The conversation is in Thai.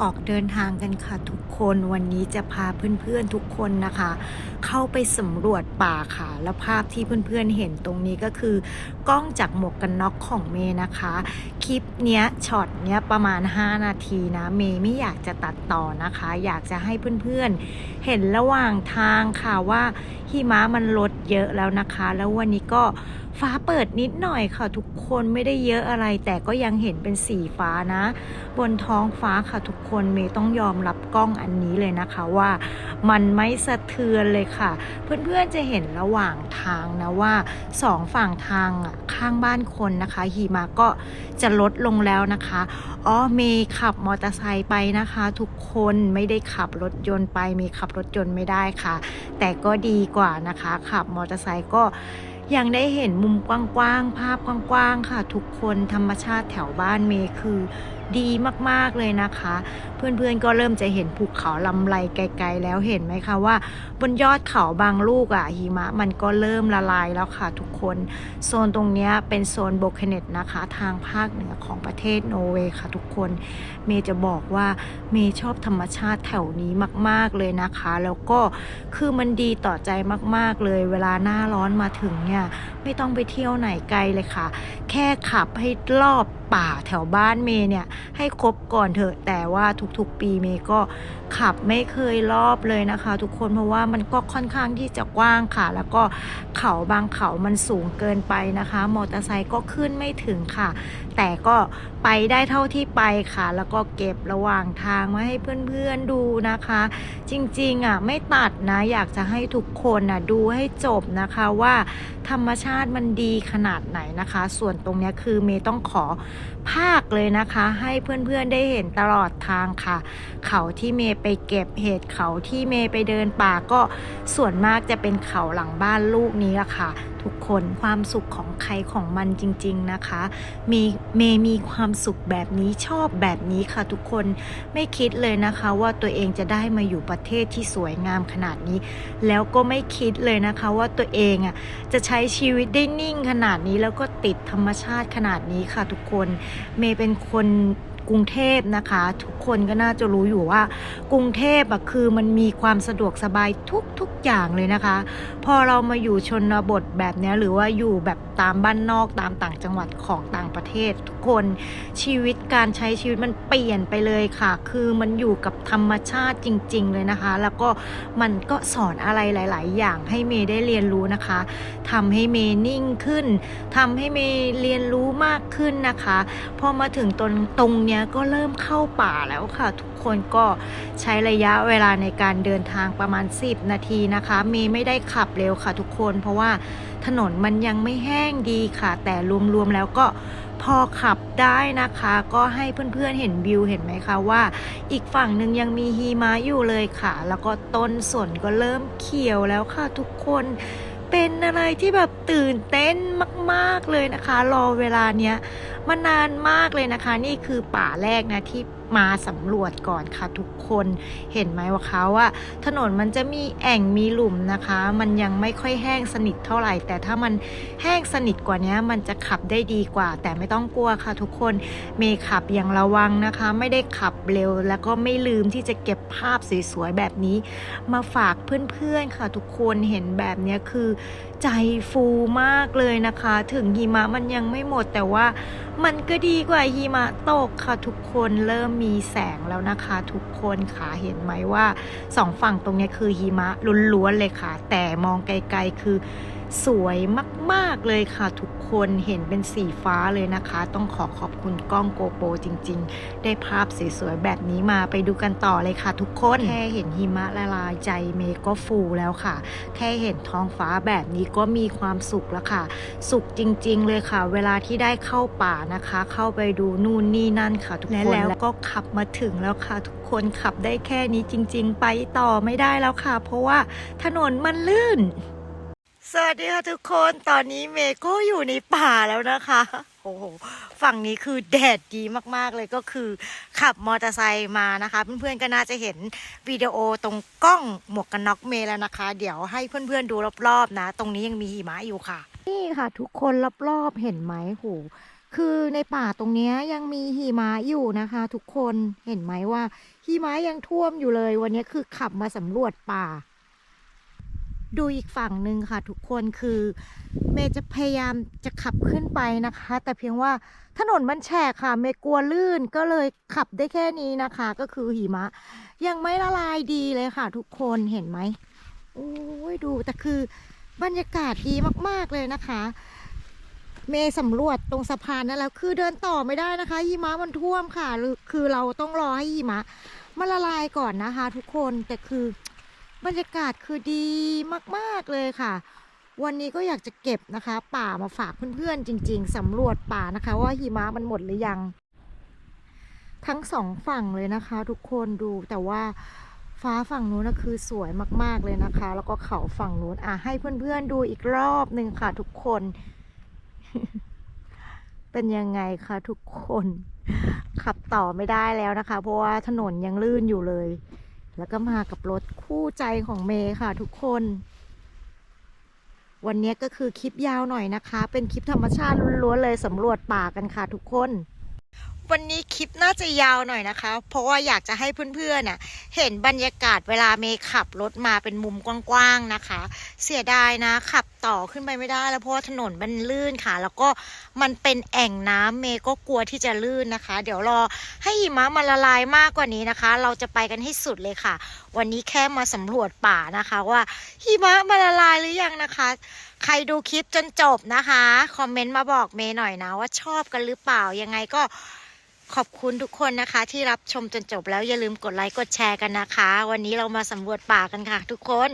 ออกเดินทางกันค่ะทุกคนวันนี้จะพาเพื่อนๆทุกคนนะคะ เข้าไปสำรวจป่าค่ะ แล้วภาพที่เพื่อนๆเห็นตรงนี้ก็คือกล้องจากหมวกกันน็อกของเมย์นะคะ คลิปเนี้ยช็อตเนี้ยประมาณ 5 นาทีนะ เมย์ไม่อยากจะตัดต่อนะคะ อยากจะให้เพื่อนๆเห็นระหว่างทางค่ะว่าหิมะมันลดเยอะแล้วนะคะ แล้ววันนี้ก็ ฟ้าเปิดนิดหน่อยค่ะทุกคนไม่ได้เยอะอะไร แต่ก็ยังเห็นเป็นสีฟ้านะ บนท้องฟ้าค่ะทุกคนเมย์ต้องยอมรับกล้องอันนี้เลยนะคะว่ามันไม่สะเทือนเลยค่ะ เพื่อนๆจะเห็นระหว่างทางนะว่าสองฝั่งทางข้างบ้านคนนะคะหิมะก็จะลดลงแล้วนะคะอ๋อเมย์ขับมอเตอร์ไซค์ไปนะคะ ทุกคนไม่ได้ขับรถยนต์ไปเมย์ขับรถยนต์ไม่ได้ค่ะ แต่ก็ดีกว่านะคะ ขับมอเตอร์ไซค์ก็ ยังได้เห็นมุมกว้างๆ ภาพกว้างๆ ค่ะ ทุกคนธรรมชาติแถวบ้านเมย์คือดีมากๆเลยนะคะเพื่อนๆก็เริ่มจะเห็นภูเขาลำไรไกลๆแล้วเห็นไหมคะว่า บนยอดเขาบางลูกอะหิมะมันก็เริ่มละลายแล้วค่ะทุกคน โซนตรงนี้เป็นโซนโบเคเนตนะคะ ทางภาคเหนือของประเทศโนเวย์ค่ะทุกคน เมย์จะบอกว่าเมย์ชอบธรรมชาติแถวนี้มาก ๆเลยนะคะ แล้วก็คือมันดีต่อใจมากๆเลย เวลาหน้าร้อนมาถึงเนี่ยไม่ต้องไปเที่ยวไหนไกลเลยค่ะ แค่ขับให้รอบป่าแถวบ้านเมย์เนี่ยให้ครบก่อนเถอะแต่ว่าทุกๆ ปีเมย์ก็ขับไม่เคยรอบเลยนะคะ ทุกคนเพราะว่ามันก็ค่อนข้างที่จะกว้างค่ะ แล้วก็เขาบางเขามันสูงเกินไปนะคะ มอเตอร์ไซค์ก็ขึ้นไม่ถึงค่ะ แต่ก็ไปได้เท่าที่ไปค่ะ แล้วก็เก็บระหว่างทางมาให้เพื่อนๆดูนะคะ จริงๆอะไม่ตัดนะอยากจะให้ทุกคนน่ะดูให้จบนะคะว่า ธรรมชาติมันดีขนาดไหนนะคะ ส่วนตรงนี้คือเมย์ต้องขอภาคเลยนะคะ ให้เพื่อนๆได้เห็นตลอดทางค่ะ เขาที่เมย์ไปเก็บเห็ดเขาที่เมย์ไปเดินป่าก็ส่วนมากจะเป็นเขาหลังบ้านลูกนี้ละค่ะ ทุกคนความสุขของใครของมันจริง ๆนะคะมีเมย์มีความสุขแบบนี้ชอบแบบนี้ค่ะทุกคนไม่คิดเลยนะคะว่าตัวเองจะได้มาอยู่ประเทศที่สวยงามขนาดนี้ แล้วก็ไม่คิดเลยนะคะว่าตัวเองอะจะใช้ชีวิตได้นิ่งขนาดนี้แล้วก็ติดธรรมชาติขนาดนี้ค่ะทุกคน เมย์เป็นคน กรุงเทพนะคะ ทุกคนก็น่าจะรู้อยู่ว่า กรุงเทพอะคือมันมีความสะดวกสบายทุกทุกอย่างเลยนะคะ พอเรามาอยู่ชนบทแบบนี้หรือว่าอยู่แบบตามบ้านนอกตามต่างจังหวัดของต่างประเทศ ทุกคนชีวิตการใช้ชีวิตมันเปลี่ยนไปเลยค่ะ คือมันอยู่กับธรรมชาติจริง ๆ เลยนะคะ แล้วก็มันก็สอนอะไรหลาย ๆ อย่างให้เมย์ได้เรียนรู้นะคะทำให้เมย์นิ่งขึ้นทำให้เมย์เรียนรู้มากขึ้นนะคะพอมาถึงตรงตรงเนี้ยก็เริ่มเข้าป่าแล้วค่ะ ทุกคนก็ใช้ระยะเวลาในการเดินทางประมาณ 10 นาทีนะคะเมย์ไม่ได้ขับเร็วค่ะทุกคน เพราะว่าถนนมันยังไม่แห้งดีค่ะ แต่รวมๆแล้วก็พอขับได้นะคะ ก็ให้เพื่อนๆเห็นวิวเห็นไหมคะว่า อีกฝั่งหนึ่งยังมีหิมะอยู่เลยค่ะ แล้วก็ต้นสนก็เริ่มเขียวแล้วค่ะทุกคน เป็นอะไรที่แบบตื่นเต้นมาก ๆเลยนะคะ รอเวลาเนี้ยมานานมากเลยนะคะ นี่คือป่าแรกนะที่ มาสำรวจก่อนค่ะทุกคนเห็นไหมว่าเขาว่าถนนมันจะมีแอ่งมีหลุมนะคะ มันยังไม่ค่อยแห้งสนิทเท่าไหร่ แต่ถ้ามันแห้งสนิทกว่านี้มันจะขับได้ดีกว่า แต่ไม่ต้องกลัวค่ะทุกคนเมย์ขับอย่างระวังนะคะ ไม่ได้ขับเร็ว แล้วก็ไม่ลืมที่จะเก็บภาพสวยๆแบบนี้ มาฝากเพื่อนๆค่ะทุกคนเห็นแบบนี้คือใจฟูมากเลยนะคะ ถึงหิมะมันยังไม่หมดแต่ว่ามันก็ดีกว่าหิมะตกค่ะทุกคนเริ่มมีแสงแล้วนะคะทุกคนค่ะเห็นไหมว่าสองฝั่งตรงนี้คือหิมะล้วนๆเลยค่ะ แต่มองไกลๆคือ สวยมาก ๆ เลยค่ะ ทุกคนเห็นเป็นสีฟ้าเลยนะคะ ต้องขอขอบคุณกล้องโกโปรจริง ๆ ได้ภาพสวย ๆ แบบนี้มาไปดูกันต่อเลยค่ะ ทุกคน แค่เห็นหิมะละลายใจเมย์ก็ฟูแล้วค่ะ แค่เห็นท้องฟ้าแบบนี้ก็มีความสุขแล้วค่ะ สุขจริง ๆ เลยค่ะ เวลาที่ได้เข้าป่านะคะ เข้าไปดูนู่นนี่นั่นค่ะ ทุกคนแล้วก็ขับมาถึงแล้วค่ะ ทุกคนขับได้แค่นี้จริง ๆ ไปต่อไม่ได้แล้วค่ะ เพราะว่าถนนมันลื่น สวัสดีค่ะทุกคนตอนนี้เมย์ก็อยู่ในป่าแล้วนะคะโอ้โหฝั่งนี้คือแดดดีมากๆเลยก็คือขับมอเตอร์ไซค์มานะคะ เพื่อนๆก็น่าจะเห็นวิดีโอตรงกล้องหมวกกันน็อกเมย์แล้วนะคะ เดี๋ยวให้เพื่อนๆดูรอบๆนะ ตรงนี้ยังมีหิมะอยู่ค่ะ นี่ค่ะ ทุกคนรอบๆเห็นไหมโหคือในป่าตรงนี้ยังมีหิมะอยู่นะคะ ทุกคนเห็นไหมว่าหิมะยังท่วมอยู่เลย วันนี้คือขับมาสำรวจป่า ดูอีกฝั่งหนึ่งค่ะทุกคนคือเมย์จะพยายามจะขับขึ้นไปนะคะ แต่เพียงว่าถนนมันแฉกค่ะ เมย์กลัวลื่นก็เลยขับได้แค่นี้นะคะ ก็คือหิมะ ยังไม่ละลายดีเลยค่ะ ทุกคนเห็นไหมโอ้ยดูแต่คือบรรยากาศดีมากๆเลยนะคะ เมย์สำรวจตรงสะพานนั่นแล้วคือเดินต่อไม่ได้นะคะหิมะมันท่วมค่ะคือเราต้องรอให้หิมะมันละลายก่อนนะคะ ทุกคนแต่คือ บรรยากาศคือดีมาก ๆ เลยค่ะ วันนี้ก็อยากจะเก็บนะคะ ป่ามาฝากเพื่อน ๆ จริง ๆสำรวจป่านะคะ ว่าหิมะมันหมดหรือยัง ทั้งสองฝั่งเลยนะคะ ทุกคนดูแต่ว่าฟ้าฝั่งนู้นนะคือสวยมาก ๆ เลยนะคะ แล้วก็เขาฝั่งนู้นอะให้เพื่อน ๆ ดูอีกรอบหนึ่งค่ะทุกคน เป็นยังไงคะทุกคน ขับต่อไม่ได้แล้วนะคะ เพราะว่าถนนยังลื่นอยู่เลย แล้วก็มากับรถคู่ใจของเมย์ค่ะทุกคน วันนี้ก็คือคลิปยาวหน่อยนะคะ เป็นคลิปธรรมชาติล้วนๆเลยสำรวจป่ากันค่ะทุกคน วันนี้คลิปน่าจะยาวหน่อยนะคะ เพราะว่าอยากจะให้เพื่อนๆน่ะ เห็นบรรยากาศเวลาเมย์ขับรถมาเป็นมุมกว้างๆนะคะเสียดายนะขับต่อขึ้นไปไม่ได้ แล้วเพราะว่าถนนมันลื่นค่ะ แล้วก็มันเป็นแอ่งน้ำเมย์ก็กลัวที่จะลื่นนะคะ เดี๋ยวรอให้หิมะมันละลายมากกว่านี้นะคะ เราจะไปกันให้สุดเลยค่ะ วันนี้แค่มาสำรวจป่านะคะว่าหิมะมันละลายหรือยังนะคะ ใครดูคลิปจนจบนะคะคอมเมนต์มาบอกเมย์หน่อยนะว่าชอบกันหรือเปล่ายังไงก็ขอบคุณทุกคนนะคะที่รับชมจนจบแล้วอย่าลืมกดไลค์กดแชร์กันนะคะ วันนี้เรามาสำรวจป่ากันค่ะทุกคน